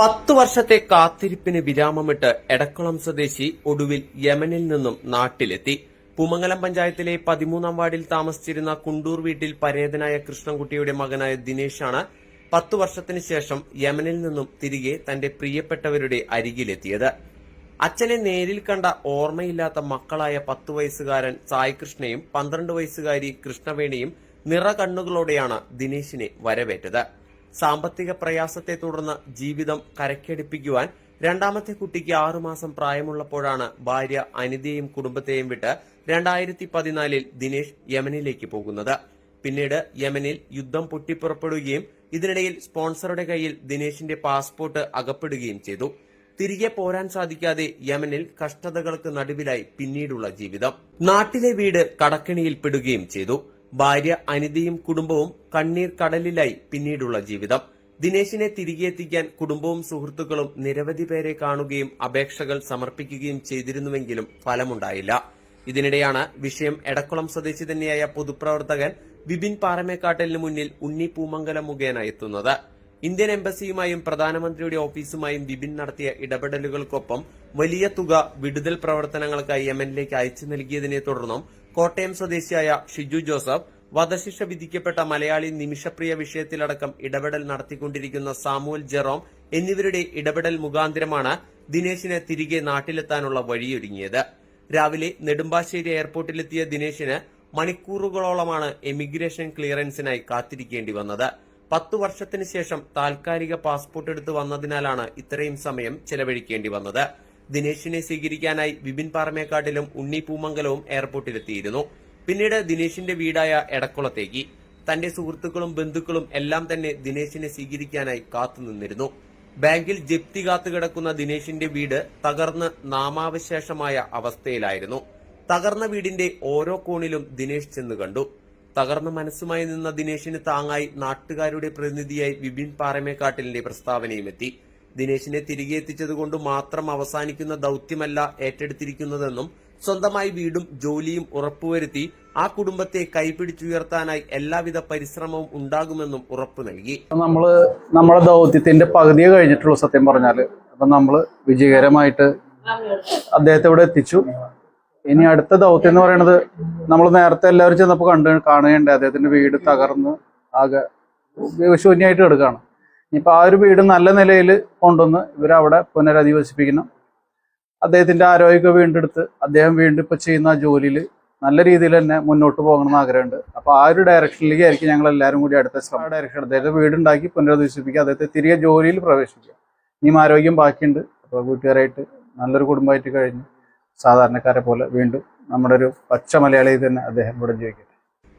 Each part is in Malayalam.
പത്തു വർഷത്തെ കാത്തിരിപ്പിന് വിരാമമിട്ട് എടക്കുളം സ്വദേശി ഒടുവിൽ യമനിൽ നിന്നും നാട്ടിലെത്തി. പൂമംഗലം പഞ്ചായത്തിലെ പതിമൂന്നാം വാർഡിൽ താമസിച്ചിരുന്ന കുണ്ടൂർ വീട്ടിൽ പരേതനായ കൃഷ്ണൻകുട്ടിയുടെ മകനായ ദിനേശാണ് പത്തു വർഷത്തിന് ശേഷം യമനിൽ നിന്നും തിരികെ തന്റെ പ്രിയപ്പെട്ടവരുടെ അരികിലെത്തിയത്. അച്ഛനെ നേരിൽ കണ്ട ഓർമ്മയില്ലാത്ത മക്കളായ പത്തു വയസ്സുകാരൻ സായികൃഷ്ണയും പന്ത്രണ്ട് വയസ്സുകാരി കൃഷ്ണവേണിയും നിറകണ്ണുകളോടെയാണ് ദിനേശിനെ വരവേറ്റത്. സാമ്പത്തിക പ്രയാസത്തെ തുടർന്ന് ജീവിതം കരക്കടിപ്പിക്കുവാൻ രണ്ടാമത്തെ കുട്ടിക്ക് ആറുമാസം പ്രായമുള്ളപ്പോഴാണ് ഭാര്യ അനിതയെയും കുടുംബത്തെയും വിട്ട് രണ്ടായിരത്തി പതിനാലിൽ ദിനേശ് യമനിലേക്ക് പോകുന്നത്. പിന്നീട് യമനിൽ യുദ്ധം പൊട്ടിപ്പുറപ്പെടുകയും ഇതിനിടയിൽ സ്പോൺസറുടെ കയ്യിൽ ദിനേഷിന്റെ പാസ്പോർട്ട് അകപ്പെടുകയും ചെയ്തു. തിരികെ പോരാൻ സാധിക്കാതെ യമനിൽ കഷ്ടതകൾക്ക് നടുവിലായി പിന്നീടുള്ള ജീവിതം. നാട്ടിലെ വീട് കടക്കിണിയിൽ പെടുകയും ചെയ്തു. ഭാര്യ അനിതയും കുടുംബവും കണ്ണീർ കടലിലായി പിന്നീടുള്ള ജീവിതം. ദിനേശിനെ തിരികെ എത്തിക്കാൻ കുടുംബവും സുഹൃത്തുക്കളും നിരവധി പേരെ കാണുകയും അപേക്ഷകൾ സമർപ്പിക്കുകയും ചെയ്തിരുന്നുവെങ്കിലും ഫലമുണ്ടായില്ല. ഇതിനിടെയാണ് വിഷയം എടക്കുളം സ്വദേശി തന്നെയായ പൊതുപ്രവർത്തകൻ വിപിൻ പാറമേക്കാട്ടലിന് മുന്നിൽ ഉണ്ണി പൂമംഗലം മുഖേന എത്തുന്നത്. ഇന്ത്യൻ എംബസിയുമായും പ്രധാനമന്ത്രിയുടെ ഓഫീസുമായും വിപിൻ നടത്തിയ ഇടപെടലുകൾക്കൊപ്പം വലിയ തുക വിടുതൽ പ്രവർത്തനങ്ങൾക്കായി യമനിലേക്ക് അയച്ചു നൽകിയതിനെ തുടർന്നും കോട്ടയം സ്വദേശിയായ ഷിജു ജോസഫ് വധശിക്ഷ വിധിക്കപ്പെട്ട മലയാളി നിമിഷപ്രിയ വിഷയത്തിലടക്കം ഇടപെടൽ നടത്തിക്കൊണ്ടിരിക്കുന്ന സാമുവൽ ജെറോം എന്നിവരുടെ ഇടപെടൽ മുഖാന്തരമാണ് ദിനേശിന് തിരികെ നാട്ടിലെത്താനുള്ള വഴിയൊരുങ്ങിയത്. രാവിലെ നെടുമ്പാശ്ശേരി എയർപോർട്ടിലെത്തിയ ദിനേശിന് മണിക്കൂറുകളോളമാണ് എമിഗ്രേഷൻ ക്ലിയറൻസിനായി കാത്തിരിക്കേണ്ടി വന്നത്. പത്തു വർഷത്തിന് ശേഷം താൽക്കാലിക പാസ്പോർട്ട് എടുത്തു വന്നതിനാലാണ് ഇത്രയും സമയം ചെലവഴിക്കേണ്ടി വന്നത്. ദിനേശിനെ സ്വീകരിക്കാനായി വിപിൻ പാറമേക്കാട്ടിലും ഉണ്ണി പൂമംഗലവും എയർപോർട്ടിലെത്തിയിരുന്നു. പിന്നീട് ദിനേശിന്റെ വീടായ എടക്കുളത്തേക്ക്. തന്റെ സുഹൃത്തുക്കളും ബന്ധുക്കളും എല്ലാം തന്നെ ദിനേശിനെ സ്വീകരിക്കാനായി കാത്തുനിന്നിരുന്നു ബാങ്കിൽ ജപ്തി കാത്തുകിടക്കുന്ന ദിനേശിന്റെ വീട് തകർന്ന് നാമാവശേഷമായ അവസ്ഥയിലായിരുന്നു. തകർന്ന വീടിന്റെ ഓരോ കോണിലും ദിനേശ് ചെന്ന് കണ്ടു. തകർന്ന മനസ്സുമായി നിന്ന ദിനേശിന് താങ്ങായി നാട്ടുകാരുടെ പ്രതിനിധിയായി വിപിൻ പാറമേക്കാട്ടിലിന്റെ പ്രസ്താവനയും എത്തി ദിനേശിനെ തിരികെ എത്തിച്ചതുകൊണ്ട് മാത്രം അവസാനിക്കുന്ന ദൌത്യമല്ല ഏറ്റെടുത്തിരിക്കുന്നതെന്നും സ്വന്തമായി വീടും ജോലിയും ഉറപ്പുവരുത്തി ആ കുടുംബത്തെ കൈപിടിച്ചുയർത്താനായി എല്ലാവിധ പരിശ്രമവും ഉണ്ടാകുമെന്നും ഉറപ്പു നൽകി. നമ്മൾ നമ്മുടെ ദൗത്യത്തിന്റെ പകുതിയെ കഴിഞ്ഞിട്ടുള്ളൂ സത്യം പറഞ്ഞാൽ. അപ്പൊ നമ്മൾ വിജയകരമായിട്ട് അദ്ദേഹത്തെ ഇവിടെ എത്തിച്ചു. ഇനി അടുത്ത ദൗത്യം എന്ന് പറയുന്നത് നമ്മൾ നേരത്തെ എല്ലാവരും ചെന്നപ്പോൾ കണ്ടു കാണുകയുണ്ട് അദ്ദേഹത്തിന്റെ വീട് തകർന്ന് ആകെ ശൂന്യമായിട്ട് കിടക്കുകയാണ്. ഇനിയിപ്പോൾ ആ ഒരു വീട് നല്ല നിലയിൽ കൊണ്ടുവന്ന് ഇവരവിടെ പുനരധിവസിപ്പിക്കണം. അദ്ദേഹത്തിന്റെ ആരോഗ്യമൊക്കെ വീണ്ടെടുത്ത് അദ്ദേഹം വീണ്ടും ഇപ്പോൾ ചെയ്യുന്ന ജോലിയിൽ നല്ല രീതിയിൽ തന്നെ മുന്നോട്ട് പോകണമെന്ന് ആഗ്രഹമുണ്ട്. അപ്പോൾ ആ ഒരു ഡയറക്ഷനിലേക്ക് ആയിരിക്കും ഞങ്ങൾ എല്ലാവരും കൂടി അടുത്ത ശ്രമം. ഡയറക്ഷൻ അദ്ദേഹത്തെ വീടുണ്ടാക്കി പുനരധിവസിപ്പിക്കുക അദ്ദേഹത്തെ തിരികെ ജോലിയിൽ പ്രവേശിക്കുക ഇനിയും ആരോഗ്യം ബാക്കിയുണ്ട്. അപ്പോൾ വീട്ടുകാരായിട്ട് നല്ലൊരു കുടുംബമായിട്ട് കഴിഞ്ഞ് സാധാരണക്കാരെ പോലെ വീണ്ടും നമ്മുടെ ഒരു പച്ച മലയാളിയിൽ തന്നെ അദ്ദേഹം ഇവിടെ ജീവിക്കട്ടെ.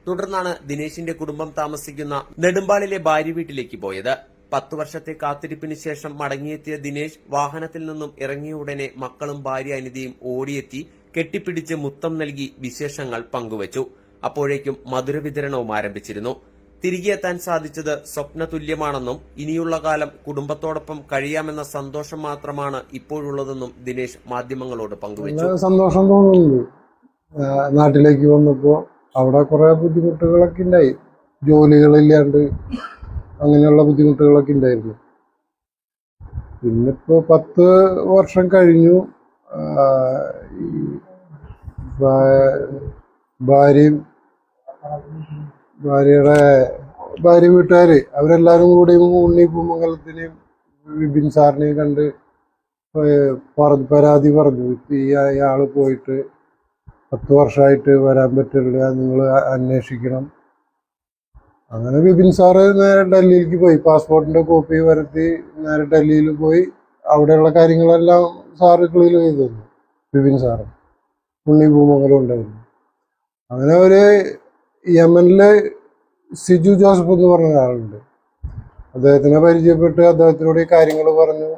തുടർന്നാണ് ദിനേശിന്റെ കുടുംബം താമസിക്കുന്ന നെടുമ്പാളിലെ ഭാര്യ വീട്ടിലേക്ക് പോയത്. പത്തു വർഷത്തെ കാത്തിരിപ്പിന് ശേഷം മടങ്ങിയെത്തിയ ദിനേശ് വാഹനത്തിൽ നിന്നും ഇറങ്ങിയ ഉടനെ മക്കളും ഭാര്യ അനിതയും ഓടിയെത്തി കെട്ടിപ്പിടിച്ച് മുത്തം നൽകി വിശേഷങ്ങൾ പങ്കുവച്ചു. അപ്പോഴേക്കും മധുര വിതരണവും ആരംഭിച്ചിരുന്നു. തിരികെ എത്താൻ സാധിച്ചത് സ്വപ്നതുല്യമാണെന്നും ഇനിയുള്ള കാലം കുടുംബത്തോടൊപ്പം കഴിയാമെന്ന സന്തോഷം മാത്രമാണ് ഇപ്പോഴുള്ളതെന്നും ദിനേശ് മാധ്യമങ്ങളോട് പങ്കുവച്ചു. സന്തോഷം തോന്നുന്നു. നാട്ടിലേക്ക് വന്നപ്പോൾ അവിടെ കുറെ ബുദ്ധിമുട്ടുകളൊക്കെ ഉണ്ടായി. ജോലികളില്ലാണ്ട് അങ്ങനെയുള്ള ബുദ്ധിമുട്ടുകളൊക്കെ ഉണ്ടായിരുന്നു. പിന്നിപ്പോൾ പത്ത് വർഷം കഴിഞ്ഞു. ഭാര്യയും ഭാര്യയുടെ ഭാര്യ വീട്ടുകാർ അവരെല്ലാവരും കൂടി ഉണ്ണി പൂമംഗലത്തിനെയും വിപിൻ സാറിനെയും കണ്ട് പറഞ്ഞു പരാതി പറഞ്ഞു. ഈ അയാൾ പോയിട്ട് പത്ത് വർഷമായിട്ട് വരാൻ പറ്റില്ല നിങ്ങൾ അന്വേഷിക്കണം. അങ്ങനെ ബിപിൻ സാറ് നേരെ ഡൽഹിയിലേക്ക് പോയി. പാസ്പോർട്ടിന്റെ കോപ്പി വരുത്തി നേരെ ഡൽഹിയിൽ പോയി. അവിടെയുള്ള കാര്യങ്ങളെല്ലാം സാറ് ക്ലീൻ ചെയ്തു തന്നു ബിപിൻ സാറ്. ഉണ്ണി ഭൂമംഗലം ഉണ്ടായിരുന്നു. അങ്ങനെ ഒരു യമനിലെ സിജു ജോസഫ് എന്ന് പറഞ്ഞ ഒരാളുണ്ട്. അദ്ദേഹത്തിനെ പരിചയപ്പെട്ട് അദ്ദേഹത്തിനോട് ഈ കാര്യങ്ങൾ പറഞ്ഞു.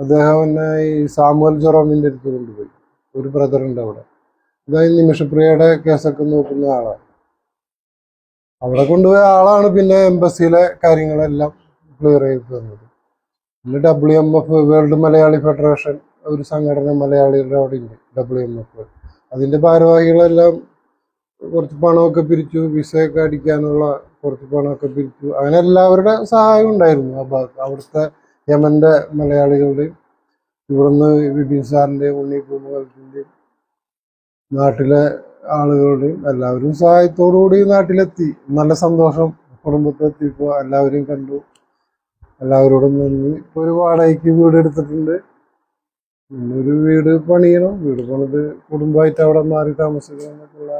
അദ്ദേഹം എന്നെ ഈ സാമുവൽ ജൊറോമിന്റെ അടുത്ത് കൊണ്ടുപോയി. ഒരു ബ്രദറുണ്ട് അവിടെ. അതായത് നിമിഷപ്രിയയുടെ കേസൊക്കെ നോക്കുന്ന ആളാണ്. അവിടെ കൊണ്ടുപോയ ആളാണ് പിന്നെ എംബസിയിലെ കാര്യങ്ങളെല്ലാം ക്ലിയർ ചെയ്ത് തന്നത്. പിന്നെ W M F world Malayali federation ഒരു സംഘടന മലയാളികളുടെ അവിടെ ഉണ്ട് ഡബ്ല്യു എം എഫ് അതിന്റെ ഭാരവാഹികളെല്ലാം കുറച്ച് പണമൊക്കെ പിരിച്ചു വിസയൊക്കെ അടിക്കാനുള്ള കുറച്ച് പണമൊക്കെ പിരിച്ചു. അങ്ങനെ എല്ലാവരുടെ സഹായം ഉണ്ടായിരുന്നു. ആ ഭാഗത്ത് അവിടുത്തെ യമന്റെ മലയാളികളുടെയും ഇവിടുന്ന് വിപിൻ സാറിന്റെയും ഉണ്ണി പൂമുഖത്തിന്റെയും നാട്ടിലെ ആളുകളുടെയും എല്ലാവരും സഹായത്തോടു കൂടി നാട്ടിലെത്തി. നല്ല സന്തോഷം. കുടുംബത്തെത്തിയപ്പോൾ എല്ലാവരെയും കണ്ടു. എല്ലാവരോടും നന്ദി. ഇപ്പോൾ ഒരു വാടകയ്ക്ക് വീട് എടുത്തിട്ടുണ്ട്. ഒരു വീട് പണിയണം. വീട് പണിത് കുടുംബമായിട്ട് അവിടെ മാറി താമസിക്കണം എന്നൊക്കെയുള്ള